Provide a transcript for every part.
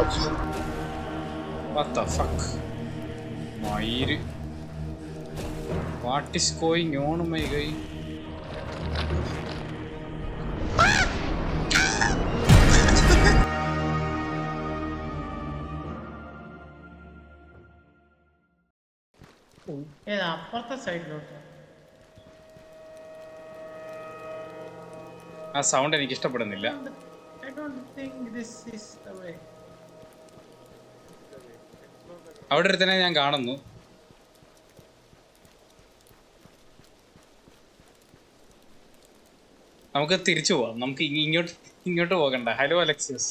What? The fuck? മയിര് What is going on, my guy? ഏതാ അപ്പുറത്തെ സൈഡിലോട്ട്. ആ സൗണ്ട് എനിക്ക് ഇഷ്ടപ്പെടുന്നില്ല I don't think this is the way അവിടെ ഒരുത്തനെ ഞാൻ കാണുന്നു. നമുക്ക് തിരിച്ചു പോവാം. നമുക്ക് ഇങ്ങോട്ട് ഇങ്ങോട്ട് പോകണ്ട. ഹലോ അലക്സിയസ്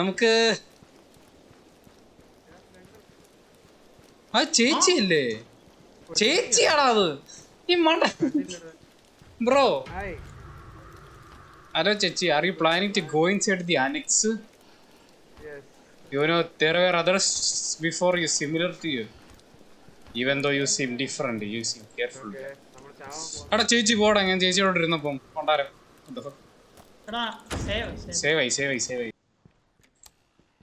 നമുക്ക് ആ ചേച്ചി അല്ലേ ചേച്ചിയാണോ അത്. ഈ മണ്ട ബ്രോ. ഹലോ ചേച്ചി. Are you planning to go inside the annex You know, there were others before you similar to you. Even though you seem different, you seem careful. എടാ ചേച്ചി പോടാ ഞാൻ ചേച്ചിയോട് ഇരുന്നപ്പം കൊണ്ടാരം? സേവായി സേവായി സേവ് സേവ് ആയി സേവ് ആയി സേവ് ആയി.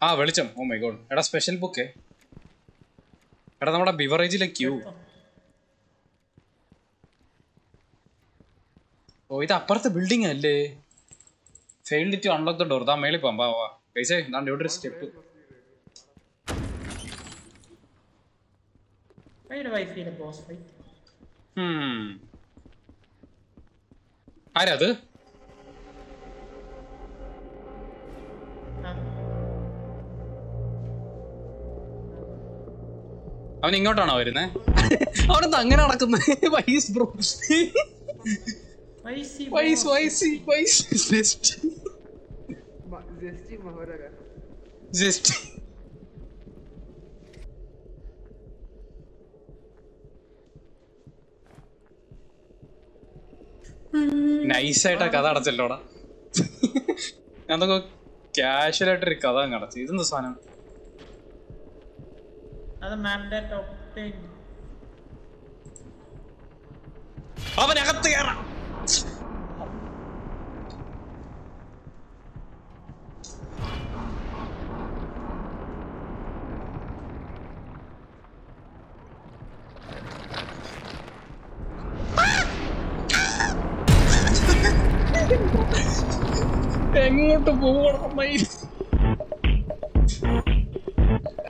ആ വെളിച്ചം. ഓ മൈ ഗോഡ് എടാ സ്പെഷ്യൽ ബുക്ക് എടാ നമ്മുടെ ബിവറേജിലെ ക്യൂ ഓ ഇത് അപ്പുറത്തെ ബിൽഡിംഗ് അല്ലേ? Failed to unlock the door ദാ മേളിൽ പോകാം വാ വാ പൈസേ ദാണ്ട് ഇവിടെ ഒരു step Why do I feel a boss fight? Hmm. അത് അവൻ ഇങ്ങോട്ടാണോ വരുന്നേ? അവനെന്താ അങ്ങനെ നടക്കുന്നത് wise bro wise? Wise wise just just മഹോരക ആ. നൈസായിട്ടാ കഥ അടച്ചല്ലോടാ. ഞാൻ ക്യാഷ്വൽ ആയിട്ടൊരു കഥ അങ്ങ് അടച്ചു. ഇതെന്താ സാധനം? അത് പോകണം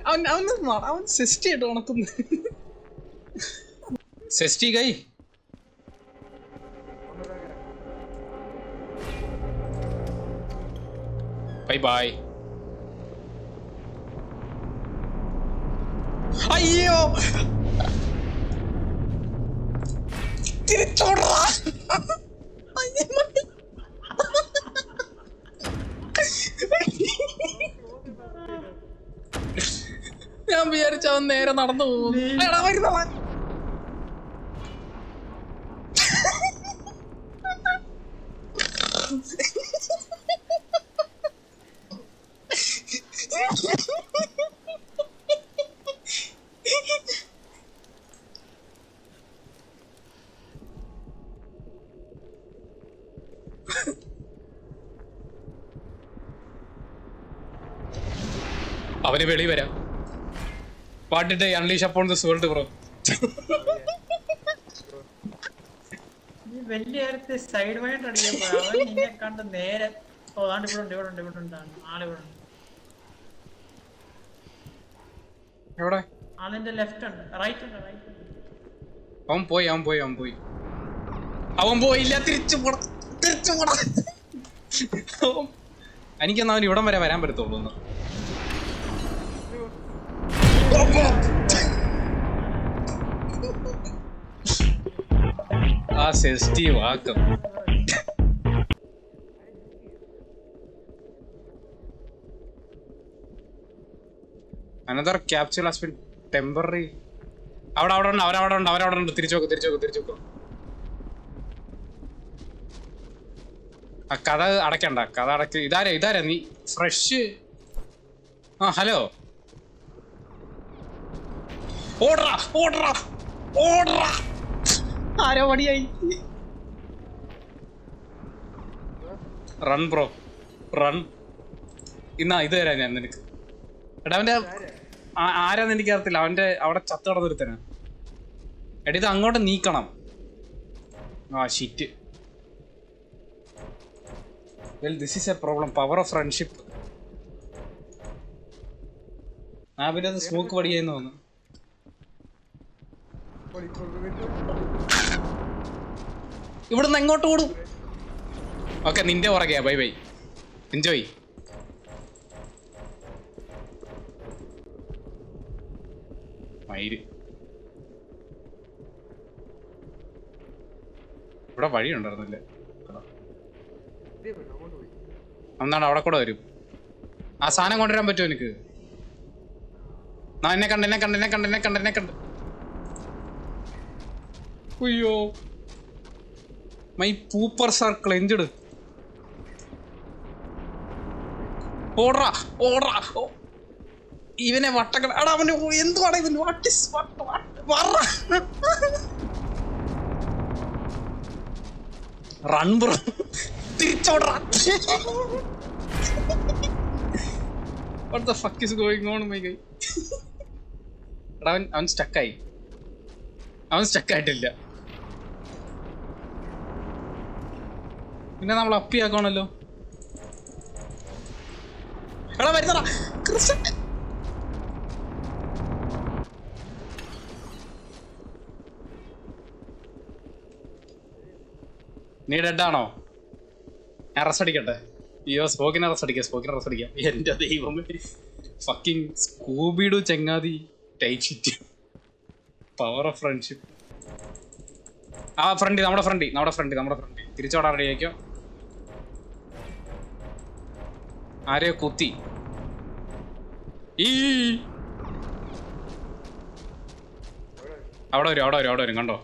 അവൻ അവൻ അവൻ സെസ്റ്റി ആയിട്ട് ഉണക്കുന്നു സെസ്റ്റി കൈ. ബൈ ബൈ അയ്യോ തിരിച്ചോടാ ഞാൻ വിചാരിച്ച അവൻ നേരെ നടന്നു പോകും എടാ വരുന്നവൻ അവന് വെളി വരാം. പാട്ടിട്ട് unleash upon this world bro വലിയ സൈഡ് അടിക്കാൻ നിന്നെ കണ്ട് നേരെ ഓ ആണ്ട് ഇവിടെ ഉണ്ട് ഇവിടെ ഉണ്ട് ഇവിടെ ഉണ്ട് ആൾ ഇവിടെ ഉണ്ട്. എവിടെ? ആളിന്റെ ലെഫ്റ്റ് ഉണ്ട് റൈറ്റ് ഉണ്ട് റൈറ്റ് ഉണ്ട്. അവൻ പോയി അവൻ പോയി അവൻ പോയി. അവൻ പോയില്ല തിരിച്ചു പോട തിരിച്ചു പോട അവൻ- എനിക്കെന്നാ അവൻ ഇവിടം വരെ വരാൻ പറ്റത്തുള്ളൂ ഒന്ന് ആ സെൻസിറ്റീവ് ആക്കം. Another capture has been temporary അവിടെ അവിടെ ഉണ്ട് അവരവിടെ ഉണ്ട് അവരവിടെ ഉണ്ട്. തിരിച്ചു നോക്ക് തിരിച്ചു നോക്ക് തിരിച്ചു നോക്ക്. ആ കഥ അടയ്ക്കണ്ട കഥ അടയ്ക്ക്. ഇതാരാ ഇതാരാ? നീ ഫ്രഷ് ആ ഹലോ ഓടറാ ഓടറാ ഓടറാ. ആരോ പണിയായി? റൺ ബ്രോ റൺ ഇന്നാ ഇത് തരാം ഞാൻ നിനക്ക്. എടാ അവന്റെ ആരാന്ന് എനിക്ക് അറിയത്തില്ല അവന്റെ അവിടെ ചത്ത് കടന്നൊരുത്തന. എടാ ഇത് അങ്ങോട്ട് നീക്കണം. ആ shit well this is a problem power of friendship ആ പിന്നെ അത് സ്മോക്ക് പടിയായിരുന്നു തോന്നുന്നു. ഇവിടുന്ന് എങ്ങോട്ട് ഓടും? ഓക്കെ നിന്റെ പുറകെയാ ബൈ ബൈ. എൻജോയ് ഇവിടെ വഴി ഉണ്ടായിരുന്നില്ലേ. എന്നാണ് അവിടെ കൂടെ വരും. ആ സാധനം കൊണ്ടുവരാൻ പറ്റുമോ എനിക്ക്? എന്നെ കണ്ട് എന്നെ കണ്ട് എന്നെ കണ്ട് എന്നെ കണ്ട് എന്നെ കണ്ട്. അയ്യോ. മൈ പൂപ്പർ സർക്കിൾ എഞ്ചിട് ഓടാ ഓടാ. ഇവനെ വട്ടക്കട എടാ അവന് എന്തുവാണ് ഇവൻ? What is run bro തിരിച്ചോടാ. What the fuck is going on my guy എടാ അവൻ അവൻ സ്റ്റക്കായി അവൻ സ്റ്റക്കായിട്ടില്ല പിന്നെ നമ്മൾ അപ്പി ആക്കണല്ലോ എടാ വരുന്നടാ. കൃഷ്ണൻ. നീ ഡെഡാണോ അറസ്റ്റ് റെസ്റ്റ് അടിക്കട്ടെ. അയ്യോ സ്പോക്കിന് അറസ്റ്റ് അടിക്കാം സ്പോക്കിന് അറസ്റ്റ് അടിക്കാം. എന്റെ ദൈവമേ. ഫക്കിങ് സ്കൂബിഡു ചെങ്ങാതി ടൈറ്റ് പവർ ഓഫ് ഫ്രണ്ട്ഷിപ്പ് ആ ഫ്രണ്ട് നമ്മുടെ ഫ്രണ്ട് നമ്മുടെ ഫ്രണ്ട് നമ്മുടെ ഫ്രണ്ട് തിരിച്ചോടാൻ റെഡി ആരെയോ കുത്തി. ഈ അവിടെ വരും അവിടെ വരും അവിടെ വരും കണ്ടോ?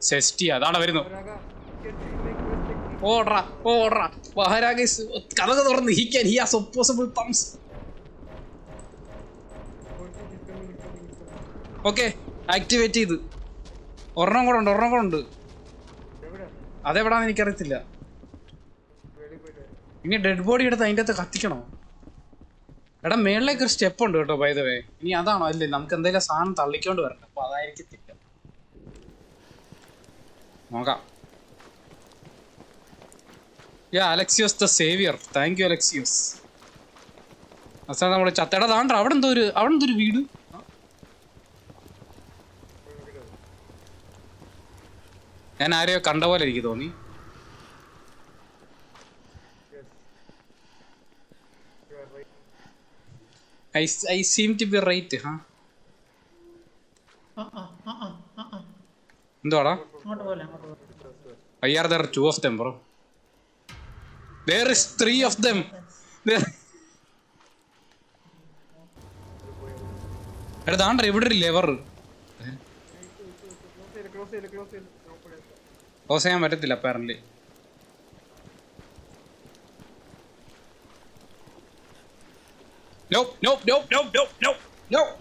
സെസ്റ്റി അതാണ് വരുന്നു. ഓടാ ഓടാ മഹാരാഗേസ് കഥക തുറന്ന് he can he has opposable thumbs? Okay activate ചെയ്ത്. ഒരെണ്ണം കൂടെ ഉണ്ട് ഒരെണ്ണം കൂടെ ഉണ്ട്. ¿De അതെവിടാന്ന് എനിക്കറിയത്തില്ല. ഇനി ഡെഡ് ബോഡി എടുത്ത് അതിന്റെ അകത്ത് കത്തിക്കണോ? എടാ മേളിലേക്ക് ഒരു സ്റ്റെപ്പ് ഉണ്ട് കേട്ടോ ബൈ വേ ഇനി അതാണോ? അല്ലേ നമുക്ക് എന്തെങ്കിലും സാധനം തള്ളിക്കൊണ്ട് വരണം അപ്പൊ അതായിരിക്കത്തില്ല നോക്കാം. Yeah Alexios the saviour thank you Alexios അവസാനം നമ്മുടെ ചത്തേടെ താണ്ട അവിടെ എന്തോ ഒരു അവിടെ എന്തോ ഒരു വീട്? ഞാൻ ആരെയോ കണ്ട പോലെ എനിക്ക് തോന്നി Yes. You are right. I I seem to be right ഹാ ആ, ആ, ആ, ആ, ആ, ആ. എന്തുവാടാ അങ്ങോട്ട് പോലെ അങ്ങോട്ട് പോലെ Why are there two of them, bro? There is three of them. There. എടാ ദാണ്ട ഇവിടെ ഒരു lever Close here, close here, close here. Close here, apparently. Close ചെയ്യാൻ പറ്റത്തില്ല apparently Nope, nope, nope, nope, nope, nope, nope.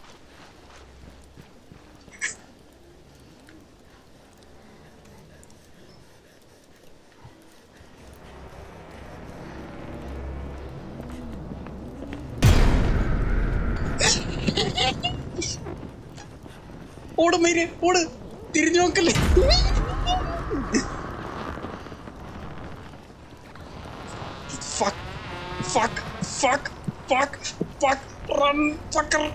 ഓട് മീര് ഓട് തിരിഞ്ഞു നോക്കല്ലേ fuck, fuck, fuck, fuck, run, fucker.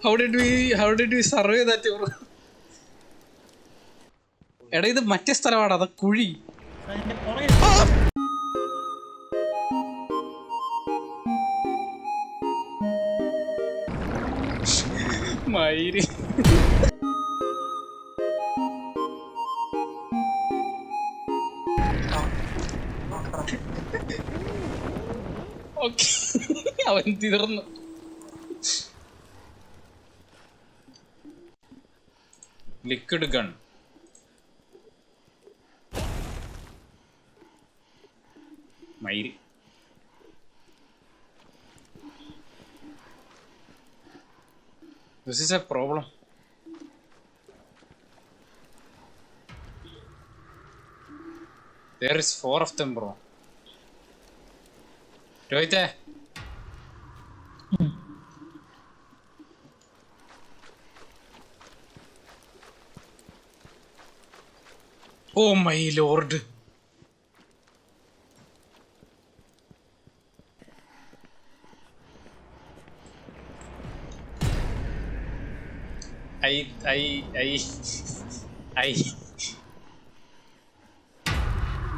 how did we how did we survive that tour എടാ ഇത് മറ്റേ സ്ഥലമാണ് അതാ കുഴി പുറകിൽ അവൻ തീർന്നു liquid gun This is a problem. There is four of them, bro. Right there. Oh my lord. I I I I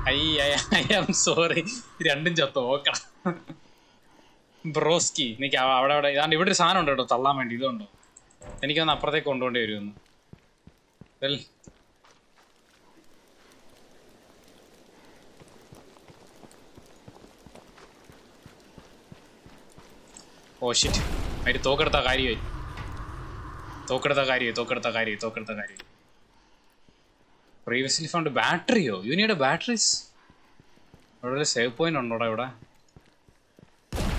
I ahí, I am sorry രണ്ടും ചത്തു ഓക്കണം ബ്രോസ്കി. എനിക്ക് അവ- അവിടെ അവിടെ. ഇതാണ്ട് ഇവിടെ ഒരു സാധനം ഉണ്ട് കേട്ടോ തള്ളാൻ വേണ്ടി. ഇതുണ്ടോ? എനിക്കൊന്ന് അപ്പുറത്തേക്ക് കൊണ്ടുപോണ്ടി വരുമെന്ന്. വെൽ ഓ ഷിറ്റ് അതിന് തോക്കെടുത്ത കാര്യമായി. തോക്കെടുത്ത കാര്യം തോക്കെടുത്ത കാര്യം തോക്കെടുത്ത കാര്യം. പ്രീവിയസ്ലി ഫൗണ്ട് ബാറ്ററിയോ? യു നീഡ് ബാറ്ററീസ് അവിടെ ഒരു സേവ് പോയിന്റ് ഉണ്ടോടാ ഇവിടെ?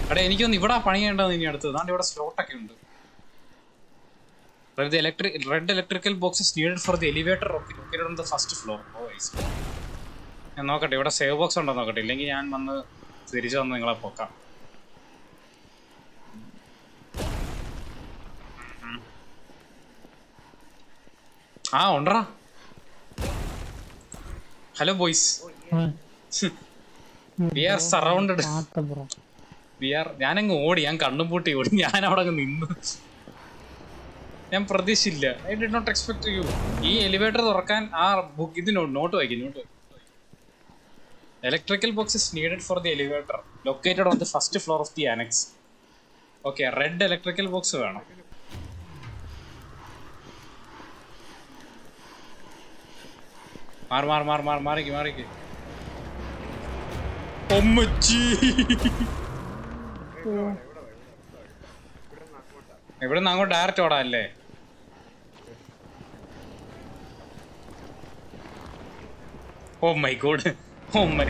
അവിടെ എനിക്കൊന്ന് ഇവിടെ പണി ചെയ്യേണ്ടത് ഇനി അടുത്ത് അതാണ്ട് ഇവിടെ സ്ലോട്ടൊക്കെ ഉണ്ട്. Red electrical boxes electrical for the elevator for the first floor ഞാൻ നോക്കട്ടെ ഇവിടെ സേവ് ബോക്സ് ഉണ്ടോ നോക്കട്ടെ. ഇല്ലെങ്കിൽ ഞാൻ വന്ന് തിരിച്ചു വന്ന് നിങ്ങളെ പൊക്കാം. ആ ഉണ്ടറാ hello boys we are surrounded we are ഞാനങ്ങ് ഓടി ഞാൻ കണ്ണും പൂട്ടി ഓടി ഞാൻ അവിടെ അങ്ങ് നിന്നു. ഞാൻ പ്രതീക്ഷയില്ല I did not expect you ഈ എലിവേറ്റർ തുറക്കാൻ ആ ബുക്ക് ഇത് നോട്ട് വായിക്കും note electrical boxes is needed for the elevator located on the first floor of the annex okay red electrical box വേണം. മാറി മാറി മാറി മാറി മാറിക്ക് മാറിക്ക്. ഒമ്മച്ചി ഇവിടെ അങ്ങോട്ട് ഡയറക്റ്റ് ഓടാ അല്ലേ oh my god oh my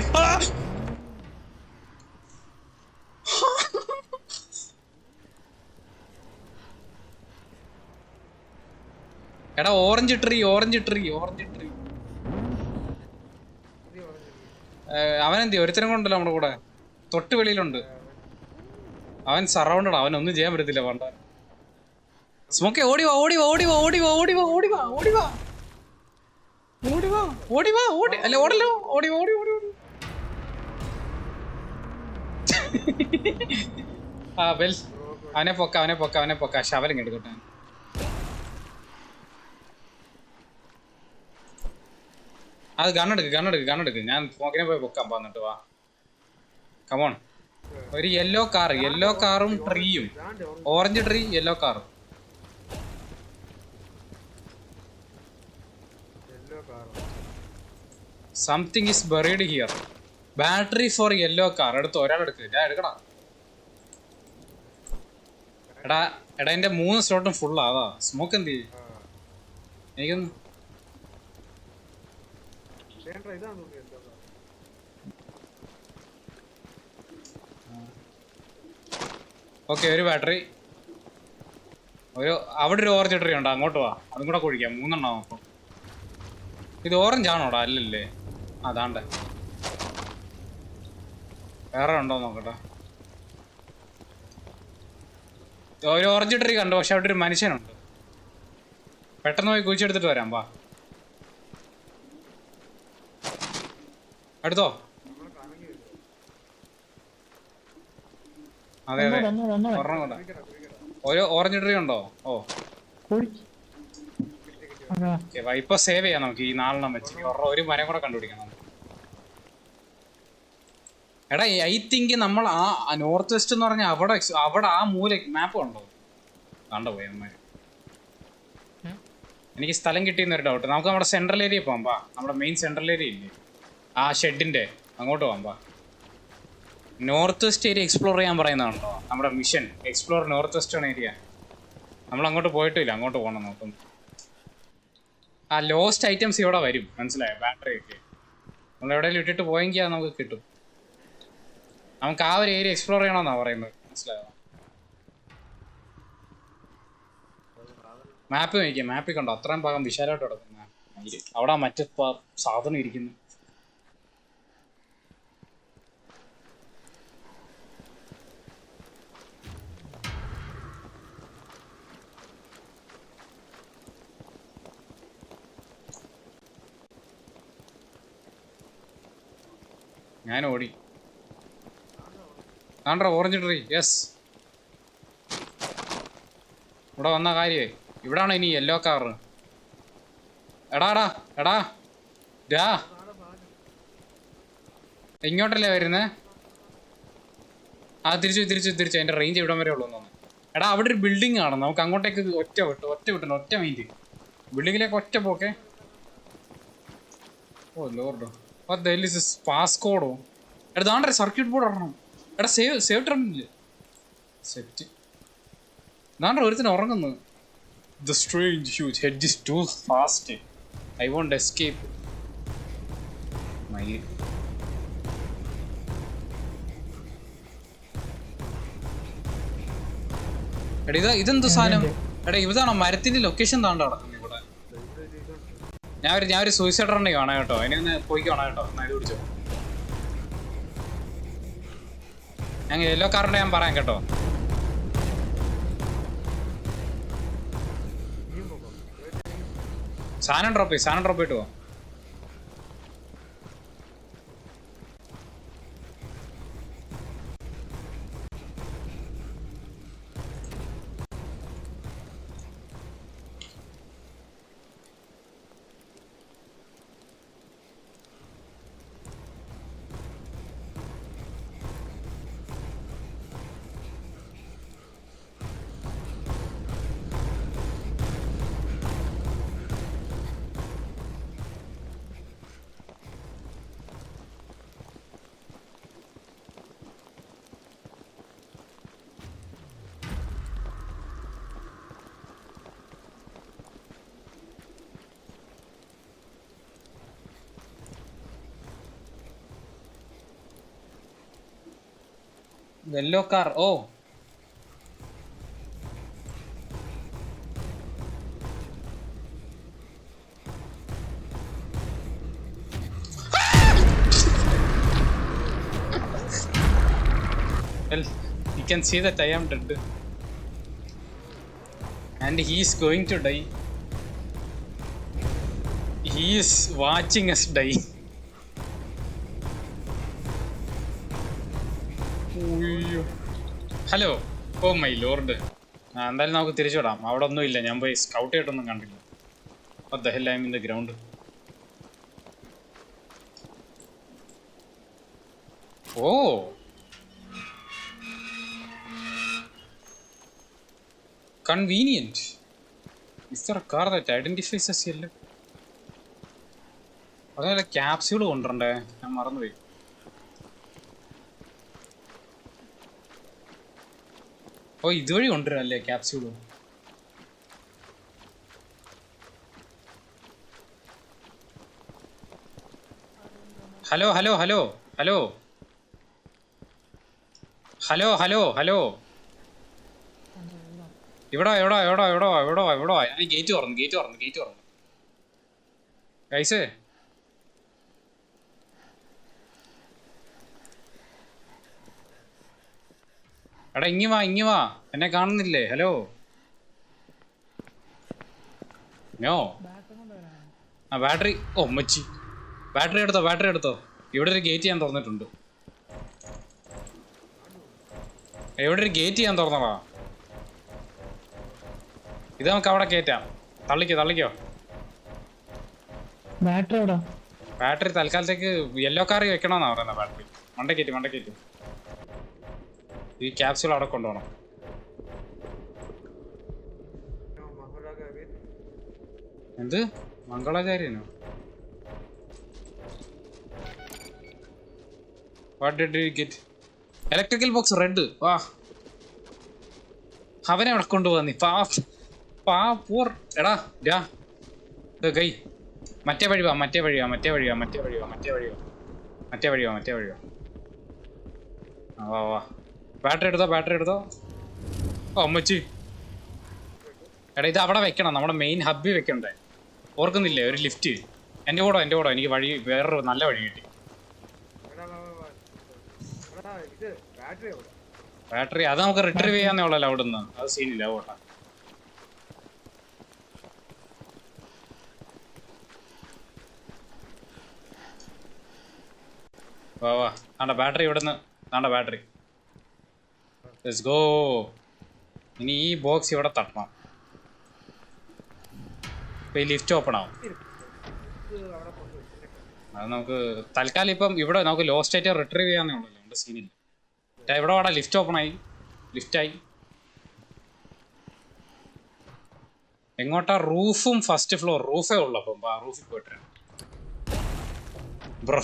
എടാ orange tree orange tree orange tree അവനെന്തി ഒരുത്തരം കൊണ്ടല്ലോ നമ്മുടെ കൂടെ തൊട്ട് വെളിയിലുണ്ട് അവൻ സറൗണ്ടഡ് അവൻ ഒന്നും ചെയ്യാൻ പറ്റത്തില്ല പണ്ട സ്മോക്കെ ഓടി വാ ഓടി വാ ഓടി വാ ഓടി വാ ഓടി വാ ഓടി വാ ഓടി വാ ഓടി വാ ഓടി വാ ഓടി അല്ല ഓടല്ലോ ഓടി ഓടി ഓടി ഓടി ആ ബെൽ അവനെ പൊക്ക അവനെ പൊക്ക അവനെ പൊക്ക ശവലം എടുക്കട്ടെ അത് ഗണ്ണെടുക്ക് ഗണ്ണെടുക്ക് ഗണ്ണെടുക്ക് ഞാൻ സ്മോക്കിനെ പോയി പൊക്കാൻ വന്നിട്ട് വാ. കമോൺ ഒരു യെല്ലോ കാർ യെല്ലോ കാറും ട്രീയും ഓറഞ്ച് ട്രീ യെല്ലോ കാറും something is buried here battery for yellow car എടുത്ത് ഒരാളെടുക്ക് ഞാൻ എടുക്കണം എടാ എടാ എന്റെ മൂന്ന് സ്ലോട്ടും ഫുള്ളാ അതാ. സ്മോക്ക് എന്ത് ചെയ്യും? എനിക്കൊന്ന് വേണ്ട ഇതാണ് തോന്നുന്നു യെല്ലോ കാർ ഓക്കെ ഒരു ബാറ്ററി. ഒരു അവിടെ ഒരു ഓറഞ്ച് ട്രീ ഉണ്ട്? അങ്ങോട്ട് വാ. അതും കൂടെ കുഴിക്കാം. മൂന്നെണ്ണം അപ്പം. ഇത് ഓറഞ്ച് ആണോടാ? അല്ലല്ലേ. അതാണ്ട് വേറെ ഉണ്ടോ നോക്കട്ടെ. ഒരു ഓറഞ്ച് ട്രീ കണ്ടു പക്ഷെ അവിടെ ഒരു മനുഷ്യനുണ്ട്. പെട്ടെന്ന് പോയി കുഴിച്ചെടുത്തിട്ട് വരാം വാ. എടുത്തോ അതെ അതെ. ഒരെണ്ണം കൊണ്ട. ഒരു ഓറഞ്ച് ട്രീ ഉണ്ടോ? ഓ. ഇപ്പൊ സേവ് ചെയ്യാം നമുക്ക് ഈ നാലെണ്ണം വെച്ച്. ഒരു മരം കൂടെ കണ്ടുപിടിക്കണം എടാ ഐ തിങ്ക് നമ്മൾ ആ നോർത്ത് വെസ്റ്റ് എന്ന് പറഞ്ഞാൽ അവിടെ അവിടെ ആ മൂല മാപ്പ് ഉണ്ടോ കണ്ടോ പോയി എനിക്ക് സ്ഥലം കിട്ടിയെന്നൊരു ഡൗട്ട് നമുക്ക് നമ്മുടെ സെൻട്രൽ ഏരിയ പോകാം പാ നമ്മുടെ മെയിൻ സെൻട്രൽ ഏരിയ ഇല്ലേ? ആ ഷെഡിന്റെ. അങ്ങോട്ട് പോകാം നോർത്ത് വെസ്റ്റ് ഏരിയ എക്സ്പ്ലോർ ചെയ്യാൻ പറയുന്നതാണല്ലോ. നമ്മുടെ mission explore north western area നമ്മൾ അങ്ങോട്ട് പോയിട്ടില്ല. അങ്ങോട്ട് പോകണം നോക്കും. ആ ലോസ്റ്റ് ഐറ്റംസ് ഇവിടെ വരും. മനസ്സിലായോ? ബാറ്ററി ഒക്കെ. നമ്മൾ എവിടെയെങ്കിലും ഇട്ടിട്ട് പോയെങ്കിൽ അത് നമുക്ക് കിട്ടും. നമുക്ക് ആ ഒരു ഏരിയ എക്സ്പ്ലോർ ചെയ്യണമെന്നാണ് പറയുന്നത്. മനസ്സിലായോ? മാപ്പ് നോക്കിയാ മാപ്പിൽ കണ്ടോ? അത്രയും ഭാഗം വിശാലമായിട്ട് കിടക്കുന്ന. അവിടെ മറ്റു സാധനം ഇരിക്കുന്നു. ഞാൻ ഓടി കാണ്ട ഓറഞ്ച് ട്രീ യെസ് ഇവിടെ വന്ന കാര്യേ. ഇവിടാണ് ഇനി യെല്ലോ കാർ എടാടാ എടാ ഡാ ഇങ്ങോട്ടല്ലേ വരുന്നേ? ആ തിരിച്ചു തിരിച്ചു തിരിച്ചു. അതിന്റെ റേഞ്ച് ഇവിടം വരെ ഉള്ളൂ തോന്നുന്നു എടാ അവിടെ ഒരു ബിൽഡിംഗ് ആണ് നമുക്ക് അങ്ങോട്ടേക്ക് ഒറ്റ വിട്ടു ഒറ്റ വിട്ടു ഒറ്റ മൈൻഡ് ബിൽഡിങ്ങിലേക്ക് ഒറ്റ പോക്കെ. ഓ ലോർഡോ പാസ്കോഡോ എടാ ദാണ്ടേ സർക്യൂട്ട് ബോർഡ് ഇടണം എടാ സേവ് സേവ് ഇട്ടില്ലേ സെറ്റ് ദാണ്ട ഒരുത്തിന് ഉറങ്ങുന്നു the strange huge head is too fast I won't escape my എടാ ഇതാ ഇതെന്ത് സാധനം? എടാ ഇതാണോ മരത്തിന്റെ ലൊക്കേഷൻ താണ്ട നടക്കുന്നത് ഞാൻ ഒരു ഞാൻ ഒരു സൂയിസൈഡ് റണ്ണി കാണാം കേട്ടോ. ഇനി ഒന്ന് പോയി കാണാം കേട്ടോ. നല്ല പിടിച്ചോ. ഞാൻ യെല്ലോ കാറിന്റെ ഞാൻ പറയാം കേട്ടോ. സാധനം ഡ്രോപ്പ് ചെയ്യും സാധനം ഡ്രോപ്പ് ചെയ്തിട്ട് പോവാം yellow car oh Well, you can see that I am dead. And he is going to die. He is watching us die. Hello oh my lord എന്തായാലും നമുക്ക് തിരിച്ചു വിടാം അവിടെ ഒന്നും ഇല്ല. ഞാൻ പോയി സ്കൗട്ട് ചെയ്തിട്ടൊന്നും കണ്ടില്ല the hell I am in oh. Convenient mister that identifies us അതല്ല ക്യാപ്സ്യൂൾ കൊണ്ടുവരണ്ടേ ഞാൻ മറന്നുപോയി. ഓ ഇതുവഴി കൊണ്ടുവരാല്ലേ capsule hello hello hello hello. Hello hello hello. ഇവിടെ എവിടോ എവിടോ എവിടോ എവിടോ എവിടോ? ഗേറ്റ് തുറന്നു ഗേറ്റ് തുറന്നു ഗേറ്റ് തുറന്നു. കൈസേ എടാ ഇങ്ങി വാ ഇങ്ങി വാ. എന്നെ കാണുന്നില്ലേ? ഹലോ? ഞോ ആ ബാറ്ററി. ഓ മച്ചി ബാറ്ററി എടുത്തോ ബാറ്ററി എടുത്തോ. ഇവിടെ ഒരു ഗേറ്റ് ഞാൻ തുറന്നിട്ടുണ്ട്. ഇവിടെ ഒരു ഗേറ്റ് ഞാൻ തുറന്നടാ ഇത് നമുക്ക് അവിടെ കയറ്റാം തള്ളിക്കോ തള്ളിക്കോ. ബാറ്ററി ബാറ്ററി തൽക്കാലത്തേക്ക് യെല്ലോ കാറി വെക്കണമെന്നാ പറയുന്നത് ബാറ്ററി. മണ്ടക്കേറ്റ് മണ്ടക്കേറ്റ് ഈ ക്യാപ്സ്യൂൾ അവിടെ കൊണ്ടുപോകണം. എന്ത്? മംഗളാചാര്യനോ what did you get electrical box red വാ. അവനെ അവിടെ കൊണ്ടുപോകാൻ നീ. പാ പാ പൂർ എടാ ഡാ കൈ. മറ്റേ വഴി വാ മറ്റേ വഴി വാ മറ്റേ വഴി വാ മറ്റേ വഴി വാ മറ്റേ വഴി വാ. മറ്റേ വഴി വാ മറ്റേ വഴി വാ. വാ വാ. ബാറ്ററി എടുത്തോ ബാറ്ററി എടുത്തോ? ഓ അമ്മച്ചി. എടാ ഇത് അവിടെ വെക്കണം. നമ്മുടെ മെയിൻ ഹബ്ബിൽ വെക്കണ്ടേ? ഓർക്കുന്നില്ലേ? ഒരു ലിഫ്റ്റ് എന്റെ കൂടെ എന്റെ കൂടെ എനിക്ക് വഴി വേറൊരു നല്ല വഴി കിട്ടി. ബാറ്ററി അത് നമുക്ക് റിട്രീവ് ചെയ്യാന്നേ ഉള്ളല്ലോ അവിടുന്ന്. അത് സീനില്ല ഓട്ടാ വാ വാ. ആണ്ട ബാറ്ററി ഇവിടുന്ന്. ആണ്ട ബാറ്ററി ലെറ്റ്സ് ഗോ ഇനി ഈ ബോക്സ് ഇവിടെ തട്ടണം. ഇപ്പൊ ഈ ലിഫ്റ്റ് ഓപ്പൺ ആവും. അത് നമുക്ക് തൽക്കാലം ഇപ്പം ഇവിടെ നമുക്ക് ലോ സ്റ്റേറ്റ് റിട്രീവ് ചെയ്യാന്നേ ഉള്ളല്ലോ നമ്മുടെ സീനില്ല ഇവിടെ വാടാ ലിഫ്റ്റ് ഓപ്പൺ ആയി. ലിഫ്റ്റായി എങ്ങോട്ടാ? റൂഫും ഫസ്റ്റ് ഫ്ലോർ റൂഫേ ഉള്ളു അപ്പം. ആ റൂഫിൽ പോയിട്ട് ബ്രോ.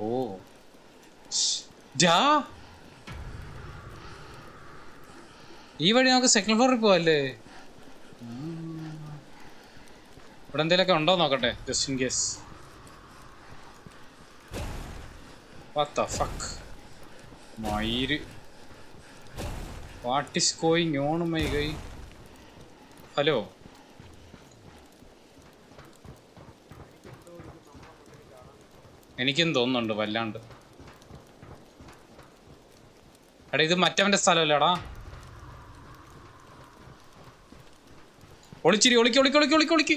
ഓ. ജാ. ഈ വഴി നമുക്ക് സെക്കൻഡ് ഫ്ലോറിൽ പോവല്ലേ. ഇവിടെ എന്തെങ്കിലുമൊക്കെ ഉണ്ടോ നോക്കട്ടെ just in case fuck? മയിര് what is going on my guy hello എനിക്കും തോന്നുന്നുണ്ട് വല്ലാണ്ട്. എടാ ഇത് മറ്റവന്റെ സ്ഥലമല്ലേടാ ഒളിച്ചിരി ഒളിക്ക് ഒളിക്ക് ഒളിക്ക് ഒളിക്ക് ഒളിക്ക്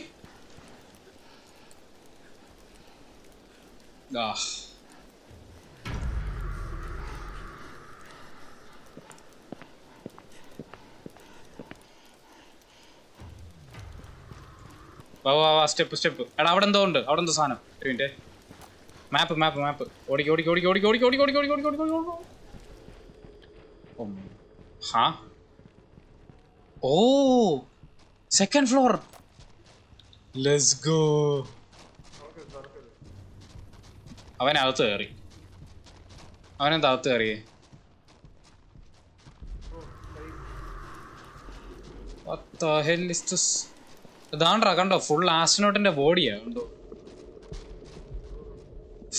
സ്റ്റെപ്പ് സ്റ്റെപ്പ് എടാ അവിടെ എന്തോ ഉണ്ട് അവിടെ എന്തോ സാധനം ഒരു മിനിറ്റ് മാപ്പ് മാപ്പ് മാപ്പ് ഓടിക്ക് ഓടിക്ക് ഓടിക്ക് ഓടിക്ക് ഓടിക്ക് ഓടിക്ക് ഓടിക്ക് ഓടിക്ക് ഓടിക്ക് ഓടിക്ക്. ഹാ oh second floor let's go അവനകത്ത് കയറി അവനെന്താ അകത്ത് കയറിയേ What the hell is this? ഇതാണ്ടാ കണ്ടോ? ഫുൾ ആസ്ട്രോനോട്ടിന്റെ ബോഡിയാ കണ്ടോ?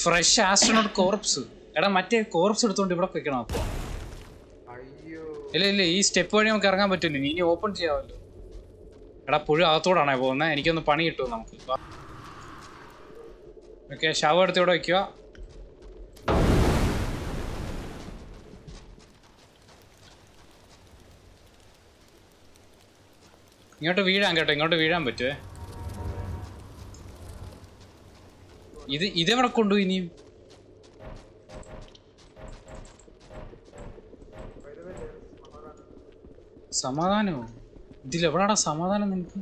ഫ്രഷ് ആസ്ട്രോനോട്ട് കോർപ്സ് എടാ മറ്റേ കോർപ്സ് എടുത്തോണ്ട് ഇവിടെ വെക്കണം അപ്പൊ? അയ്യോ. ഇല്ല ഇല്ല ഈ സ്റ്റെപ്പ് വഴി നമുക്ക് ഇറങ്ങാൻ പറ്റില്ല ഇനി ഓപ്പൺ ചെയ്യാമല്ലോ. എടാ പുഴ അകത്തോടാണേ പോകുന്നത് എനിക്കൊന്ന് പണി കിട്ടും നമുക്ക്? ഓക്കെ ശവം എടുത്ത് ഇവിടെ വെക്കുക ഇങ്ങോട്ട് വീഴാൻ കേട്ടോ ഇങ്ങോട്ട് വീഴാൻ പറ്റുമേ ഇത് ഇതെവിടെ കൊണ്ടു ഇനിയും? സമാധാനമോ ഇതിലെവിടാടാ സമാധാനം നിനക്ക്?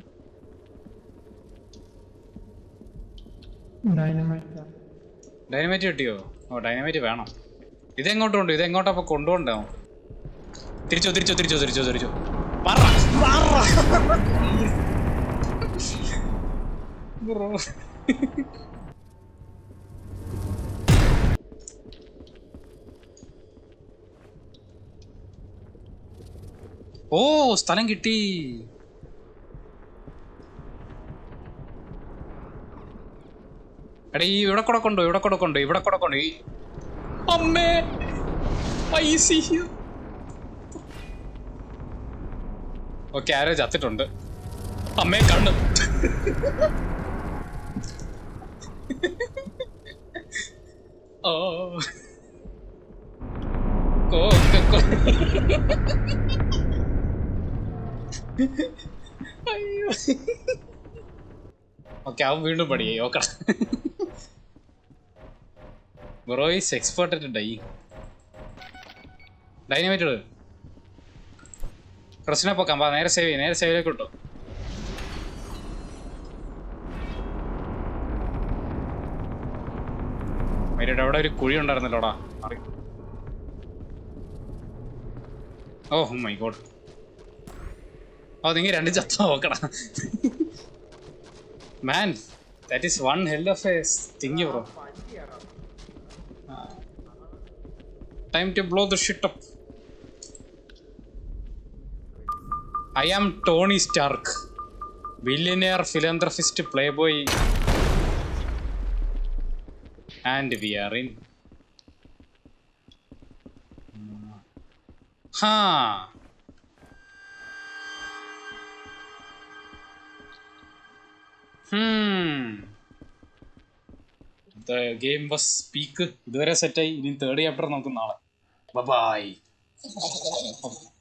ഡൈനമൈറ്റ്. കിട്ടിയോ? ഓ ഡൈനമൈറ്റ് വേണം. ഇതെങ്ങോട്ട് കൊണ്ടു ഇതെങ്ങോട്ടാ അപ്പൊ കൊണ്ടുപോണ്ടോ തിരിച്ചോ തിരിച്ചോ തിരിച്ചോ തിരിച്ചോ തിരിച്ചോ. പറ, പറ. Bro. ഓ സ്ഥലം കിട്ടി. എടാ ഈ ഇവിടെ കൂടെ കൊണ്ടോ ഇവിടെ കൂടെ ഇവിടെ കൂടെ ഈ അമ്മേ ഐ സി ഓക്കെ ആരോ ചത്തിട്ടുണ്ട്. അമ്മേ കണ്ണു. ഓ. കോക്കോ അയ്യോ. ഓക്കെ അവൻ വീണ്ടും പടിയായി okay. Bro is expert die dynamite ഇട്. പ്രശ്നം പോക്കാം വാ നേരെ സേവ് ചെയ്യും നേരെ സേവിലേക്ക് കിട്ടും മരിയുടെ അവിടെ ഒരു കുഴി ഉണ്ടായിരുന്നല്ലോടാ. ഓ മൈ ഗോഡ്. അപ്പൊ നിങ്ങൾ രണ്ട് ചത്ത നോക്കണം. Man that is one hell of a thing bro time to blow ദുഷിട്ടം I am Tony Stark billionaire philanthropist playboy and we are in a game bus പീക്ക് ഇതുവരെ സെറ്റായി ഇനി തേർഡ് ചാപ്റ്റർ നമുക്ക് നാളെ. ബൈ